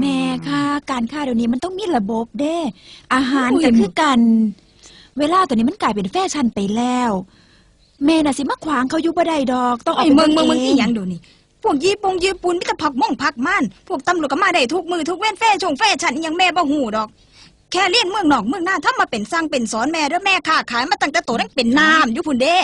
แม่ค่ะ การค้าเดี๋ยวนี้มันต้องมีระบบเด้ อาหารอุ้ยก็คือกัน เวลาตัวนี้มันกลายเป็นแฟชั่นไปแล้ว แม่น่ะสิมาขวางเขาอยู่บ่ได้ดอก ต้องเอาไอ้ไปเมืองบิ่เมืองเอเมืองที่หยังดูนี่พวกญี่ปุ่งญี่ปุ่นมีแต่ผักม่องผักม่านพวกตำรวจก็มาได้ทุกมือทุกเว้นแฟชงแฟฉันอิหยังแม่บ่หูดอก แค่เลี้ยนเมืองนอกเมืองหน้าถ้ามาเป็นสร้างเป็นสอนแม่เด้อแม่ค้าขายมาตั้งแต่โตนั่งเป็นน้ำอยู่พุ่นเด้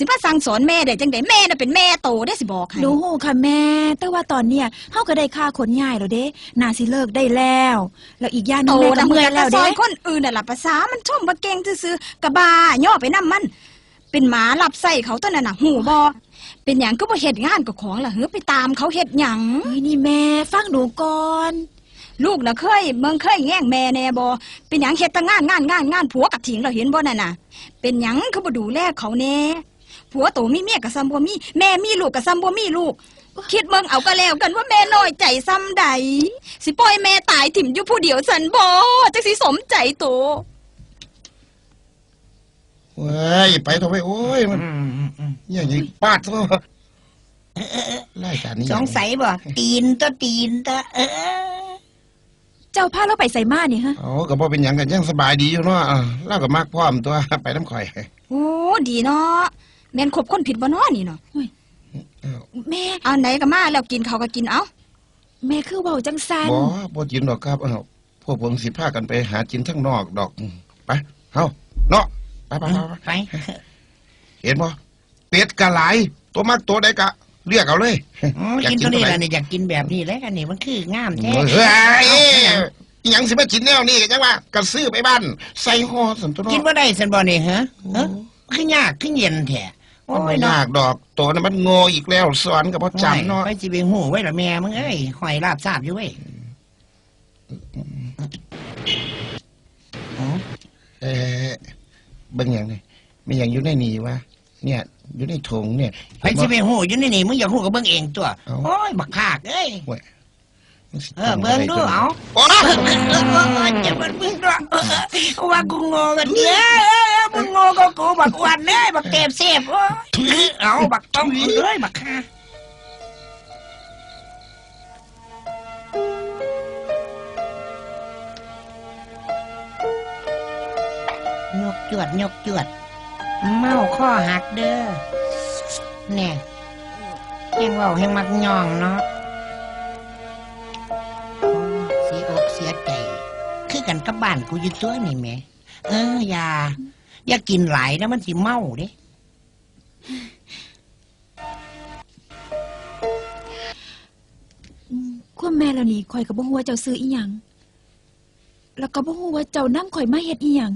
สิมาสั่งสอนแม่ได้จังไดแม่น่ะเป็นแม่โตได้สิบอกให้หนูหูค่ะแม่ แต่ว่าตอนเนี้ยเฮาก็ได้ค่าขนย้ายแล้วเด้น่าสิเลิกได้แล้ว แล้วอีกอย่างหนึโตงแม่ก็นะมึงเมื่อยจะแล้วซเด้อยคนอื่นน่ะล่ะภาษามันชมว่าเก่งซื่อๆกะบาย่อไปนํมัน เป็นหมาหลับใส่เขาตัวนั้นน่ะหูบ่เป็นหยังก็บ่เฮ็ดงานกับของล่ะเฮ้อไปตามเขาเฮ็ดหยัง เฮ้ยนี่แม่ฟังหนูก่อน ลูกน่ะเคยเมืองเคยแง่งแม่แน่บ่เป็นหยังเฮ็ดแต่งานงานงานงานผัวกับถิงเราเห็นบ่นั่นน่ะ เป็นหยังเขาบ่ดูแลเขาแน่ ผัวโตมีเมียกับซ้ำบ่มีแม่มีลูกกับซ้ำบ่มีลูก คิดเมืองเอาก็แล้วกันว่าแม่น้อยใจซ้ำใด สิปล่อยแม่ตายถิ่มอยู่ผู้เดียวสันบ่จักสิสมใจโตเว้ยไปเถอะไปโอ้ยมันอย่างนี้ปาดซะไล่การนี้สงสัยบ่ตีนตัวตีนตัวเออเจ้าพาเราไปใส่มานี่ฮะโอ้ก็บ่เป็นหยังกันยังสบายดีอยู่เนาะอะเล่ากับมากพร้อมตัวไปน้ำข่อย โอ้ดีเนาะ แม่นคบคนผิดบ่เนาะนี่เนาะแม่เอาไหนก็มาแล้วกินเขาวก็กินเอาแม่คือเว้าจังซันบ่บ่จินดอกครับเอ้าพวกผมสิพากันไปหาจินทั้งนอกดอกไปเฮาเนาะไปไปไปไปไปเห็นบ่เป็ดกะหลายตัวมากตัวใดกะเรียกเอาเลยอ๋อกินตัวนี้แหละเนี่ยอยากกินแบบนี้แหล้วกันนี่มันคืองามแท้เฮ้ยอิหยังสิมากินแนวนี้กันจังว่ากันซื้อไปบ้านใส่ห่อสันตัวเนาะกินบ่ได้สันบ่นี่ฮะเอ้อคือยากคือเย็นแท้โอ้ มันไม่ยเนาะยากดอกตัวนั้นมันโง่อีกแล้วสอนกับพ่อจำเนาะไปสิเบงหูไว้ละแม่มึงเอ้ยหอยลาบทราบอยู่เว้ยอ๋อเออเบิ่งอย่างนี้ไม่อย่างอยู่ในนี่วะเนี่ยอยู่ในถุงเนี่ยไปสิเบงหูอยู่นี่นี่มึงอยากหูก็เบิ่งเองตัวเอ้าโอ้ยบักภาคเอ้ยมันสิ เออเบิ่งดูเอาโอ้เออเออเออเออจะมันมึงด้วยเออเออว่ากูโง่กันเนี่ยเออเออมึงโง่ก็กูบักอ้วันเลยบักเต็บเสพโอ้ยเอาบักต้องเลยบักค่ายกจวดยกจวด เมาข้อหักเด้อเนี่ยแหงเว่าแหงมักย่องเนาะ กันกับบ้านกูอยู่ตัวนี่แหม่เอออย่า อย่ากินหลายนะมันสิเมาเด้ความแม่แล้วนี่ข่อยก็บ่ฮู้ว่าเจ้าซื้ออีหยัง แล้วก็บ่ฮู้ว่าเจ้านำข่อยมาเฮ็ดอีหยัง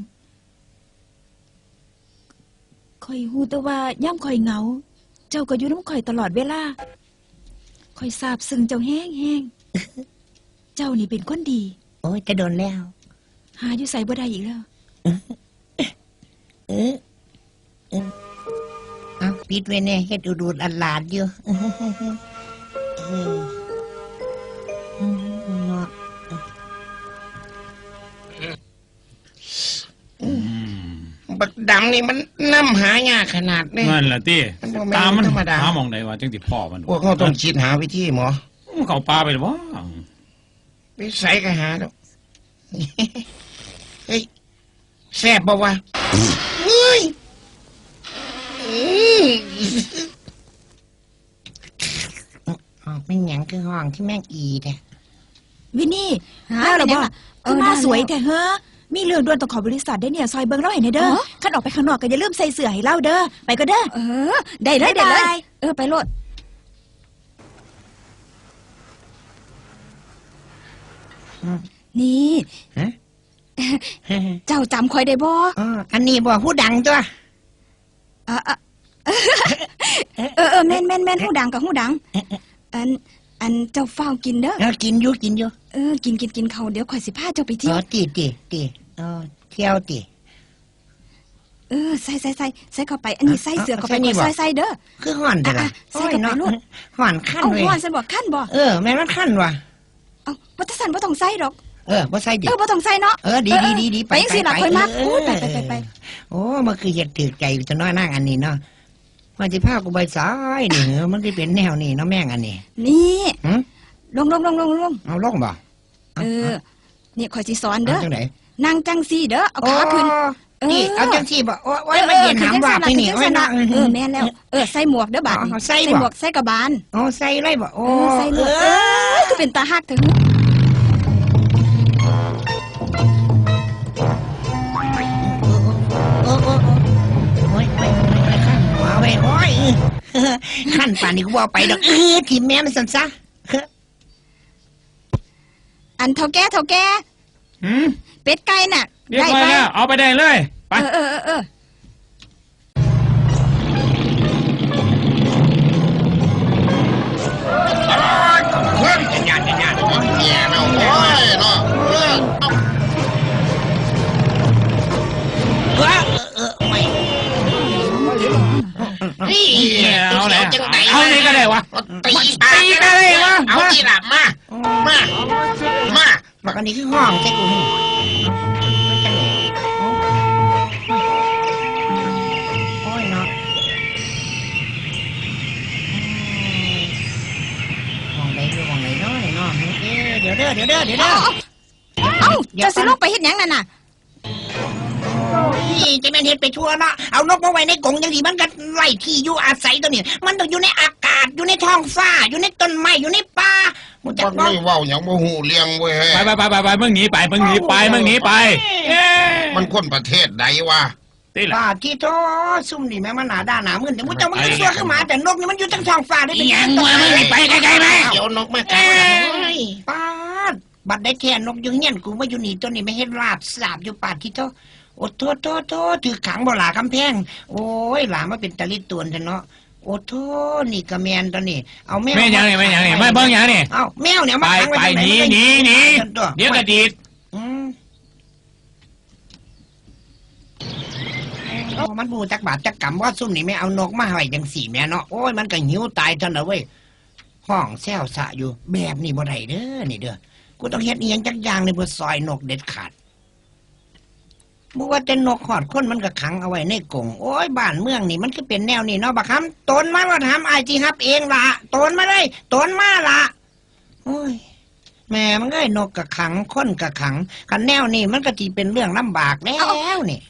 ข่อยฮู้แต่ว่ายามข่อยเหงา เจ้าก็อยู่นำข่อยตลอดเวลาข่อยซาบซึ้งเจ้าแห้งๆ เจ้านี่เป็นคนดี โอ้ยจะโดนแล้ว หาอยู่ใส่บ่ได้อีกแล้วเออเออเอาปิดไว้แน่เฮ็ดอุดูดอันลาดอยู่เออเออเนาะบักดำนี่มันน้ำหายากขนาดนี้ นั่นแหละตี้มันบ่แม่นตามมันธรรมดา หาหมองใดว่าจังติพ่อมันพวกเขาต้องคิดหาวิธีหมอมันเข้าป่าไปหรือบ่ไปใส่ก็หาแล้ว เฮ้ยแซ่บบ่วะเฮ้ยอืมอ๋อเป็นหยังคือห้องที่แม่งอีแท้วินนี่หาแล้วเหรอเป็นหยับ่งล่ะเอคืออมาได้สวยแล้วแต่เฮ้อมีเรื่องด่วนต้องขอบริษัทได้เนี่ยซอยเบิ่งเราให้แน่เด้ออ๋อคันออกไปข้างนอกก็อย่าลืมใส่เสื้อให้เราเด้อไปก็เด้อ เออ ได้เลยได้เลบ๊ายบาย ย เออ ไปโลด นี่ ฮะ เจ้าจำคอยได้บ่อ๋ออันนี้บอกผู้ดังตัวอะอะเออเออแม่นแม่นแม่นหูดังกับหูดัง อัน อันเจ้าเฝ้าวกินเด้อ เออกินอยู่กินอยู่เออ กินกินกินเขาวเดี๋ยวข่อยสิพาเจ้าไปเอเที่ยวอตีตีตีเออเที่ยวตี เออใส่ใส่ใส่ใส่เข้าไป อันนี้ใส่เสือเข้าไปใส่นี่บ่ ใส่ใส่เด้อ คือห่อนแต่ละอะๆใส่กระเป๋าลูกห่อนขั้นเอาเลยหัวฉันบอกขั้นบ่เออแม่นมันขั้นว่ะเอาวัตสันบ่ต้องใส่ดอก เออบ่ใส่ดิ เออบ่ต้องใส่เนาะเออดีดีดีดีไปจังซี่ล่ะข่อยมักโอ้ยไปไปไปไปโอ้ มันคือเห็ดถือใจจะน้อยนั่งอันนี้เนาะมันจะพากูไปสายนี่เหรอมันจะเป็นแนวนี่เนาะแม่งอันนี้นี่หึลงลงลงลงลงเอาลงบ่เออ นี่ข่อยสิสอนเอาเด้อจังไหนนั่งจังซี่เด้อเอาขาขึ้น เออ นี่เอาจังซี่บ่โอ้ยเออมันเย็นขึ้หามว่าไปนี่จังโอ้ยซั่นนะล่ะเออแม่นแล้ว เออใส่หมวกเด้อบาดนี้อ๋อใส่บ่หมวกใส่กระบาล โอ้ใส่เลยบ่โอ้เออใส่หมวกเอเอออคือเป็นตาฮักเถอ วเว้ยโอ้ยขั้นป่านนี้กูบ่ไปดอกเออทีมแม่มันสั่นซะอันเท่าแก่เท่าแก่หืมเป็ดไก่น่ะเรียบได้ร้อยไปแล้วเอาไปได้เลย ไป เออเออเออเออเฮ้ยจังยานจังยานแย่แล้วโอ้ยเนาะเออเอาเออเออไม่ นี่เอาแล้วจังไหนเอาเลยก็ได้วะตีตีก็ได้วะเอาทีละมา มามาบักอันนี้คือห้องใช่กูนี่โอ้ยเนาะห้องไหนคือห้องไหนเนาะเนาะเอ๊ะเดี๋ยวเด้อเดี๋ยวเด้อเดี๋ยวเด้อเอ้าเจะสิลงไปเฮ็ดหยังนั่นน่ะนี่ จะแม่นเฮ็ดไปทั่วเนาะเอานกมาไว้ในกรงจังสีมันก็ไล่ที่อยู่อาศัยตัวนี้ มันต้องอยู่ในอากาศอยู่ในท้องฟ้า อยู่ในต้นไม้อยู่ในป่ามึงจัมักนบ่ไม่เว้าอย่างบ่หูเลี้ยงเว้ยเฮ้ยไปไปไปไปไปมึงหนีไปมึงหนีไปมึงหนีไปเอ้ยมันคนประเทศใดวะตีละ ป่าที่โตซุ่มนี่แม่มันหนาด้านหนามึนแต่มึงจะมันก็ซัวขึ้นมาแต่นกนี่มันอยู่ทั้งท้องฟ้าได้เป็นยังวะมึงหนีไปไกลๆไหม เดี๋ยวนกแม่ไก่เอ้มายป้าดบัดได้แค่นกอยู่เงี้ยนกูมาอยู่นี่ตัวนี้ไม่เห็นลาบสาบอยู่ป่าที่โต โอ้โทษโทษโทษถือขังบ่หลากำแพง โอ้ยหลามาเป็นตะลิตวนเถอะเนาะโอ้โทษนี่กระแมนตัวนี้เอาแมวไม่ยังนี่ไม่ยังนี่ไม่เบิ่งยังนี่เอาแมวเนี่ยไปมาขังไปว้ทำหนีมัหนีหนีตัวเดี๋ยวกระดีดอืมโอ้มันบูจักบาทจักกำว่าซุ่มนี่ไม่เอานกมาให้จังสี่แม่เนาะโอ้ยมันก็หิวตายเท่านั้นเว้ยห้องแซวสะอยู่แบบนี้บ่ได้เด้อนี่เด้อกูต้องเฮ็ดอีหยังจักอย่างในบ่ซอยนกเด็ดขาด บ่ว่าแต่นกขอดคนมันก็ขังเอาไว้ในกรงโอ้ยบ้านเมืองนี่มันก็เป็นแนวนี่เนาะบักคำตนมาว่าทำไอจีฮับเองละตนมาเลยตนมาละโอ้ยแม่มันก็ไอ้นกกะขังคนกะขังกันแนวนี่มันก็จีเป็นเรื่องลำบากแล้วนี่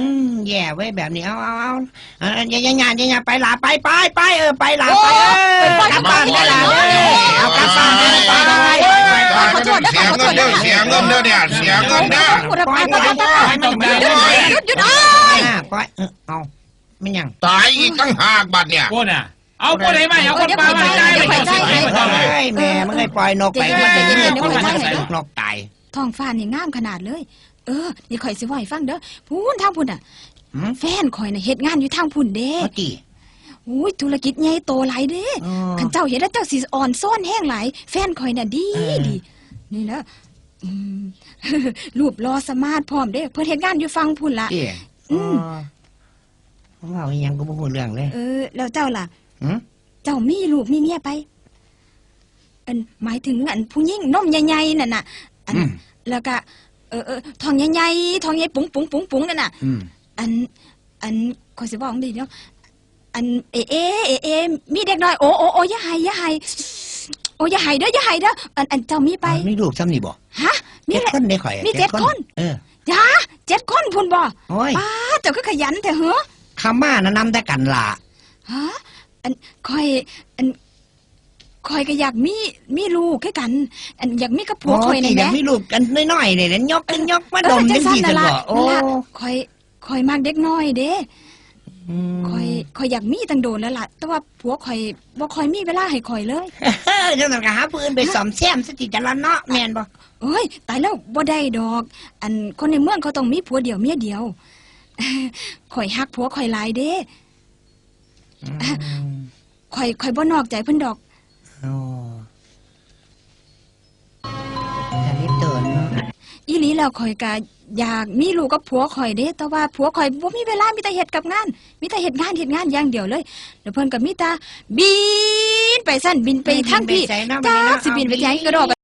อืมแย่ไว้ยแบบนี้เอาเอาเอาเอาอย่าอย่าอย่าอย่าอย่าไปลาไปไปไปเออไปลาไปเออกลับบ้านได้ลาเด้อเอากลับบ้านได้ไปไปไปไปขอโทษนะเสียขอโทเงิษนนะเด้อเสียเงินเด้อเนี่ยเสียเงินเด้อหมดแล้วไปไปไปไปมันไม่ได้หยุดหยุดเอ้ยไปเออเอาไม่ยังตายอีกตั้งหากบัดเนี่ย โคนอะ เอาคนไหนมาเอาคนปลามาใจไปเจ้าสิไปต่อเลยเฮ้ยแม่มันก็ปล่อยนกไปมันจะยืนนกนกตายท้องฟ้านี่งามขนาดเลย เออนี่ข่อยสิเว่าให้ฟังเด้อพูนทางพุ่นอะ หืมแฟนข่อยน่ะเฮ็ดงานอยู่ทางพุ่นเด้โอ้จีอุ้ยธุรกิจใหญ่โตหลายเด้คันเจ้าเห็นแล้วเจ้าสิอ่อนซ่อนแห้งหลาย แฟนข่อยน่ะดีเออ ดี นี่นะอืม รูปรอสมาร์ทพร้อมเด้เพิ่นเฮ็ดงานอยู่ฟังพุ่นละจีอืมว่าอีหยังก็บ่ฮู้เรื่องเลยเออ แล้วเจ้าล่ะหืมเจ้ามีลูกมีเมียไป อันหมายถึงอันผู้หญิงนมใหญ่ๆนั่นน่ะ อันอืมแล้วก็ เออเออทองใหญ่ๆทองใหญ่ปุ๋งปุ๋งปุ๋งปุ๋งนั่นน่ะ อืมอัน อันขอยสิบอกดีเนาะอันเอเอเอเอมีเด็กน้อยโอโอโออย่าให้อย่าให้โออย่าให้เด้ออย่าให้เด้ออันอันเจ้ามีไปไปมีลูกซ้ำนี่บ่ฮะมีเจ็ดแหละ คนได้ข่อยมีเจ็ดคน เออจ้าเจ็ดคนพุ่นบ่โอ้ยป้าเจ้าก็ขยันแต่เหรอคำมานะนำแต่กันล่ะฮะอันคอยอัน คอยก็อยากมีมีลูกคือกันอันอยากมีกับผัวคอยโที่นี่อยากแหมีละลูกกันน้อยๆเนี่ยยกกันยกมาเอดอมจัจังงซั่นซี่นั่จันงล่ะบ่โอ้นั่นล่ะคอยคอยมากเด็กน้อยเด้คอยคอยอยากมีตั้งโดนแล้วล่ะ แต่ว่าผัวคอยบ่คอยมีเวลาให้คอยเลยเฮ้ยจังนั้นก็หาปืนไปซ่อมแซมสติจังละเนาะแม่นบ่เอ้ยตายแล้วบ่ได้ดอก อันคนในเมืองเขาต้องมีผัวเดียวเมียเดียวคอยฮักผัวคอยหลายเด้คอยคอยบ่นอกใจเพิ่นดอกโอ้ แต่นี่เตือนเนาะอีหลีแล้วข่อยก็อยากมีลูกกับผัวข่อยเด้ แต่ว่าผัวข่อยบ่มีเวลามีแต่เฮ็ดกับงาน มีแต่เฮ็ดงานเฮ็ดงานอย่างเดียวเลย แล้วเพิ่นก็มีแต่บินไปสั่นบินไปทางพี่บินไปไสเนาะจ้าบัดนี้เนาะสิบินไปเอาทางกระดอก